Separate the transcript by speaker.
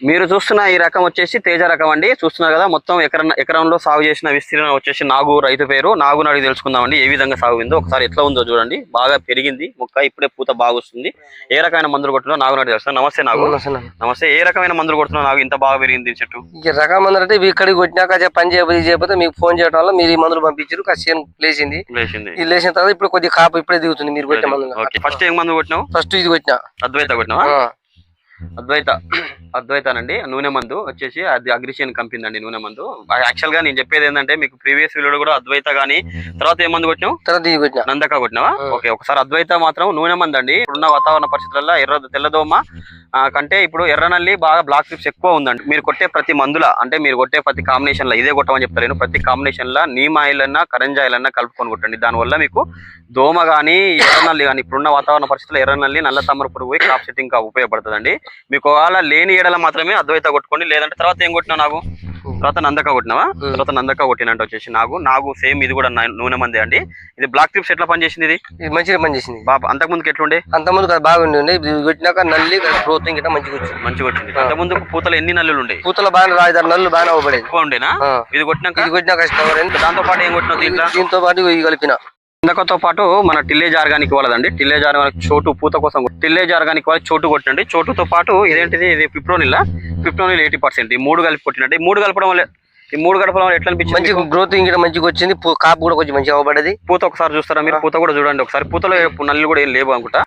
Speaker 1: మీరు చూస్తున్న ఈ రకం వచ్చేసి తేజ రకం అండి. చూస్తున్నారు కదా మొత్తం ఎకరం ఎకరంలో సాగు చేసిన విస్తీర్ణం వచ్చేసి నాగు రైతు పేరు. నాగుని అడిగి తెలుసుకుందామండి ఏ విధంగా సాగు ఉందో ఒకసారి ఎట్లా ఉందో చూడండి. బాగా పెరిగింది మొక్క ఇప్పుడే పూత బాగా వస్తుంది. ఏ రకమైన మందులు కొట్టినా నాగు నాటి తెలుస్తాను నమస్తే నాగు. నమస్తే ఏ రకమైన మందులు కొడుతున్నావు నాకు ఇంత బాగా పెరిగింది చెట్టు?
Speaker 2: ఈ రకం మందులు అంటే ఇక్కడికి కొట్టినాక పని చేయబోతే చేయకపోతే మీకు ఫోన్ చేయడం వల్ల మీరు ఈ మందులు పంపించారు. కాసేపు లేచింది.
Speaker 1: లేచింది.
Speaker 2: ఇది లేచిన తర్వాత ఇప్పుడు కొద్దిగా కాపు ఇప్పుడే దిగుతుంది మీరు కొట్టిన మందులు.
Speaker 1: ఫస్ట్ ఏం మందు కొట్టినావు?
Speaker 2: ఫస్ట్ ఇది కొట్టినా.
Speaker 1: అద్వైత కొట్టినావా?
Speaker 2: ఆ.
Speaker 1: అద్వైత. అద్వైతానండి నూనె మందు వచ్చేసి అది అగ్రిషియన్ కంపెనీ అండి నూనె మందు. యాక్చువల్గా నేను చెప్పేది ఏంటంటే మీకు ప్రీవియస్ వీడియో కూడా అద్వైత గానీ తర్వాత ఏ మందు కొట్టినావు?
Speaker 2: తర్వాత ఇది కొట్టినా.
Speaker 1: నందక కొట్టినావా. ఓకే ఒకసారి అద్వైత మాత్రం నూనె మంది అండి ఇప్పుడున్న వాతావరణ పరిస్థితుల్లో ఎర్ర తెల్లదోమ ఆ, కంటే ఇప్పుడు ఎర్రనల్లి బాగా బ్లాక్ ట్రిప్స్ ఎక్కువ ఉందండి. మీరు కొట్టే ప్రతి మందుల అంటే మీరు కొట్టే ప్రతి కాంబినేషన్లో ఇదే కొట్టమని చెప్తారు నేను ప్రతి కాంబినేషన్లో నీమ్ ఆయిల్ అన్నా కరంజాయిల్ అన్నా కలుపుకొని కొట్టండి. దానివల్ల మీకు దోమ కానీ ఎర్రనల్లి కానీ ఇప్పుడున్న వాతావరణ పరిస్థితుల్లో ఎర్రనల్లి నల్ల తామర పురుగు క్రాప్ సెట్టింగ్గా ఉపయోగపడుతుందండి. మీకు ఒకవేళ లేని ఏడల మాత్రమే అద్వైత కొట్టుకోండి. లేదంటే తర్వాత ఏం కొట్టినావు నాకు తర్వాత నందక కొట్టినావా. తర్వాత నందక కొట్టినట్టు వచ్చేసి నాగు. నాగు సేమ్ ఇది కూడా నూనె మందే అండి. ఇది బ్లాక్ ట్రిప్స్ ఎట్లా పనిచేసింది ఇది?
Speaker 2: ఇది మంచిగా పని చేసింది
Speaker 1: బాబా అంతకు ముందుకు ఎట్లుండే
Speaker 2: అంత ముందు బాగుండి ఇది కొట్టినాక నల్లి గ్రోత్ ఇంకా మంచిగా వచ్చింది.
Speaker 1: మంచిగా వచ్చింది. అంతకు ముందు పూతలు ఎన్ని నల్లులు ఉండే?
Speaker 2: పూతల బాగా రాజధాని నల్లు బాగానే అవ్వబడేది.
Speaker 1: ఉండేనా. ఇది కొట్టినాక?
Speaker 2: ఇది కొట్టినాక.
Speaker 1: దాంతో పాటు ఏం కొట్టినావు దీంట్లో?
Speaker 2: దీంతో పాటు ఇవి కలిపిన.
Speaker 1: ఇందకతో పాటు మన టిల్లేజ్ ఆర్గానిక్ వాళ్ళదండి. టిల్లేజ్ ఆర్గానిక్ చోటు పూత కోసం టిల్లేజ్ ఆర్గానిక్ వాళ్ళ చోటు కొట్టండి. చోటుతో పాటు ఇదేంటిది? ఇది ఫిప్రోనిల్ ఫిప్రోనిల్ ఎయిటీ పర్సెంట్. ఈ మూడు కలిపి కొట్టినట్టు ఈ మూడు కలపడం వల్ల ఈ మూడు వల్ల ఎట్లా అనిపించింది
Speaker 2: మంచి గ్రోత్ ఇంకా మంచిగా వచ్చింది. కాపు కూడా కొంచెం మంచిగా అవ్వబడేది
Speaker 1: పూత ఒకసారి చూస్తారా మీరు? పూత కూడా చూడండి ఒకసారి. పూతలో నల్లు కూడా ఏం లేవు అనుకుంటా.